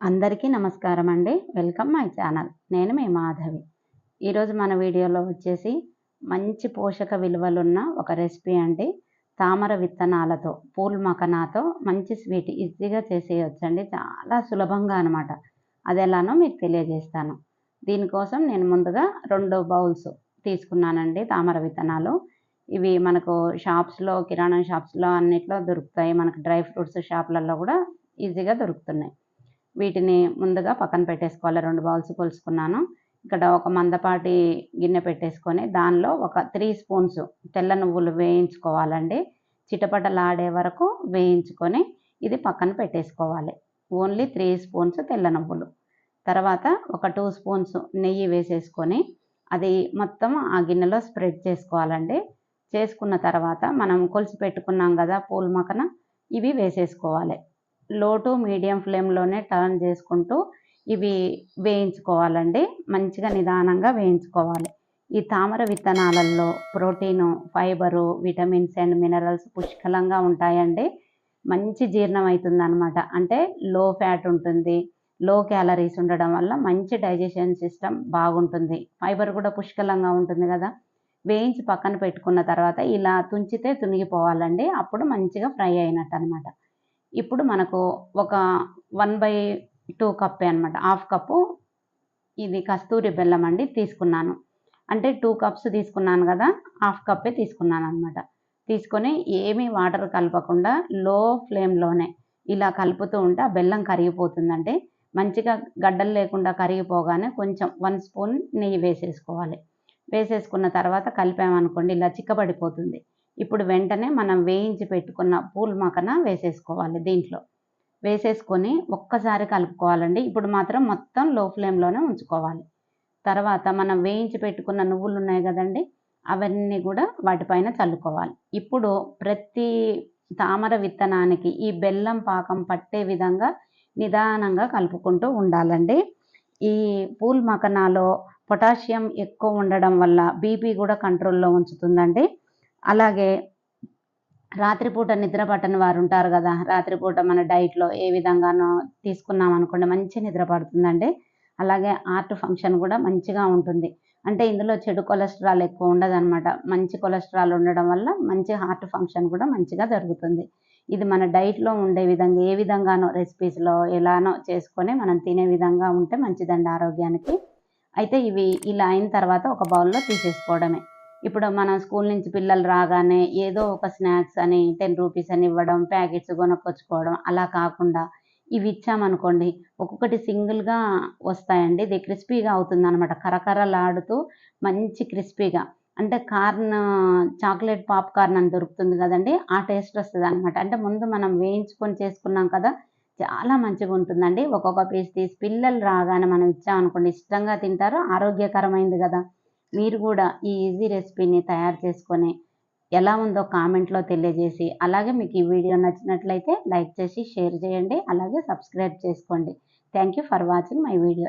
అందరికీ నమస్కారం అండి. Welcome my channel. నేను మీ మాధవి. ఈరోజు మన వీడియోలో వచ్చేసి మంచి పోషక విలువలున్న ఒక రెసిపీ అండి. తామర విత్తనాలతో పూల్ మకనాతో మంచి స్వీట్ ఈజీగా చేసేయొచ్చండి. చాలా సులభంగా అనమాట అది ఎలానో మీకు తెలియజేస్తాను. దీనికోసం నేను ముందుగా రెండు బౌల్స్ తీసుకున్నానండి తామర విత్తనాలు. ఇవి మనకు షాప్స్లో కిరాణా షాప్స్లో అన్నిట్లో దొరుకుతాయి. మనకు డ్రై ఫ్రూట్స్ షాప్లలో కూడా ఈజీగా దొరుకుతున్నాయి. వీటిని ముందుగా పక్కన పెట్టేసుకోవాలి. రెండు బౌల్స్ కొలుసుకున్నాను ఇక్కడ ఒక మందపాటి గిన్నె పెట్టేసుకొని దానిలో ఒక త్రీ స్పూన్స్ తెల్ల నువ్వులు వేయించుకోవాలండి. చిటపటలాడే వరకు వేయించుకొని ఇది పక్కన పెట్టేసుకోవాలి. ఓన్లీ త్రీ స్పూన్స్ తెల్ల నువ్వులు. తర్వాత ఒక టూ స్పూన్స్ నెయ్యి వేసేసుకొని అది మొత్తం ఆ గిన్నెలో స్ప్రెడ్ చేసుకోవాలండి. చేసుకున్న తర్వాత మనం కొలిసి పెట్టుకున్నాం కదా పూల మకన ఇవి వేసేసుకోవాలి. లో టు మీడియం ఫ్లేమ్లోనే టర్న్ చేసుకుంటూ ఇవి వేయించుకోవాలండి. మంచిగా నిదానంగా వేయించుకోవాలి. ఈ తామర విత్తనాలలో protein fibre vitamins and minerals పుష్కలంగా ఉంటాయండి. మంచి జీర్ణం అవుతుంది అనమాట అంటే లో ఫ్యాట్ ఉంటుంది లో క్యాలరీస్ ఉండడం వల్ల మంచి డైజెషన్ సిస్టమ్ బాగుంటుంది. ఫైబర్ కూడా పుష్కలంగా ఉంటుంది కదా. వేయించి పక్కన పెట్టుకున్న తర్వాత ఇలా తుంచితే తునిగిపోవాలండి. అప్పుడు మంచిగా ఫ్రై అయినట్టు అనమాట ఇప్పుడు మనకు ఒక వన్ బై టూ కప్పే అనమాట హాఫ్ కప్పు ఇది కస్తూరి బెల్లం అండి తీసుకున్నాను. అంటే టూ కప్స్ తీసుకున్నాను కదా హాఫ్ కప్పే తీసుకున్నాను అనమాట తీసుకొని ఏమీ వాటర్ కలపకుండా లో ఫ్లేమ్లోనే ఇలా కలుపుతూ ఉంటే ఆ బెల్లం కరిగిపోతుందండి. మంచిగా గడ్డలు లేకుండా కరిగిపోగానే కొంచెం వన్ స్పూన్ నెయ్యి వేసేసుకోవాలి. వేసేసుకున్న తర్వాత కలిపామనుకోండి ఇలా చిక్కబడిపోతుంది. ఇప్పుడు వెంటనే మనం వేయించి పెట్టుకున్న పూల్ మకన వేసేసుకోవాలి దీంట్లో. వేసేసుకొని ఒక్కసారి కలుపుకోవాలండి. ఇప్పుడు మాత్రం మొత్తం లో ఫ్లేమ్లోనే ఉంచుకోవాలి. తర్వాత మనం వేయించి పెట్టుకున్న నువ్వులు ఉన్నాయి కదండి అవన్నీ కూడా వాటిపైన చల్లుకోవాలి. ఇప్పుడు ప్రతి తామర విత్తనానికి ఈ బెల్లం పాకం పట్టే విధంగా నిదానంగా కలుపుకుంటూ ఉండాలండి. ఈ పూల్ మకనాలో పొటాషియం ఎక్కువ ఉండడం వల్ల బీపీ కూడా కంట్రోల్లో ఉంచుతుందండి. అలాగే రాత్రిపూట నిద్ర పట్టని వారు ఉంటారు కదా రాత్రిపూట మన డైట్లో ఏ విధంగానో తీసుకున్నాం అనుకోండి మంచి నిద్ర పడుతుందండి. అలాగే ఆర్ట్ ఫంక్షన్ కూడా మంచిగా ఉంటుంది. అంటే ఇందులో చెడు కొలెస్ట్రాల్ ఎక్కువ ఉండదన్నమాట. మంచి కొలెస్ట్రాల్ ఉండడం వల్ల మంచి హార్ట్ ఫంక్షన్ కూడా మంచిగా జరుగుతుంది. ఇది మన డైట్లో ఉండే విధంగా ఏ విధంగానో రెసిపీస్లో ఎలానో చేసుకొని మనం తినే విధంగా ఉంటే మంచిదండి ఆరోగ్యానికి. అయితే ఇవి ఇలా అయిన తర్వాత ఒక బౌల్లో తీసేసుకోవడమే. ఇప్పుడు మన స్కూల్ నుంచి పిల్లలు రాగానే ఏదో ఒక స్నాక్స్ అని టెన్ రూపీస్ అని ఇవ్వడం ప్యాకెట్స్ కొనుక్కొచ్చుకోవడం అలా కాకుండా ఇవి ఇచ్చామనుకోండి ఒక్కొక్కటి సింగిల్గా వస్తాయండి. ఇది క్రిస్పీగా అవుతుంది అనమాట కరకరలాడుతూ మంచి క్రిస్పీగా. అంటే కార్న్ చాక్లెట్ పాప్కార్న్ అని దొరుకుతుంది కదండి. ఆ టేస్ట్ వస్తుంది అనమాట అంటే ముందు మనం వేయించుకొని చేసుకున్నాం కదా చాలా మంచిగా ఉంటుందండి. ఒక్కొక్క పీస్ తీసి పిల్లలు రాగానే మనం ఇచ్చామనుకోండి ఇష్టంగా తింటారు ఆరోగ్యకరమైంది కదా. మీరు కూడా ఈ ఈజీ రెసిపీని తయారు చేసుకొని ఎలా ఉందో కామెంట్లో తెలియజేసి అలాగే మీకు ఈ వీడియో నచ్చినట్లయితే లైక్ చేసి షేర్ చేయండి అలాగే సబ్స్క్రైబ్ చేసుకోండి. Thank you for watching my video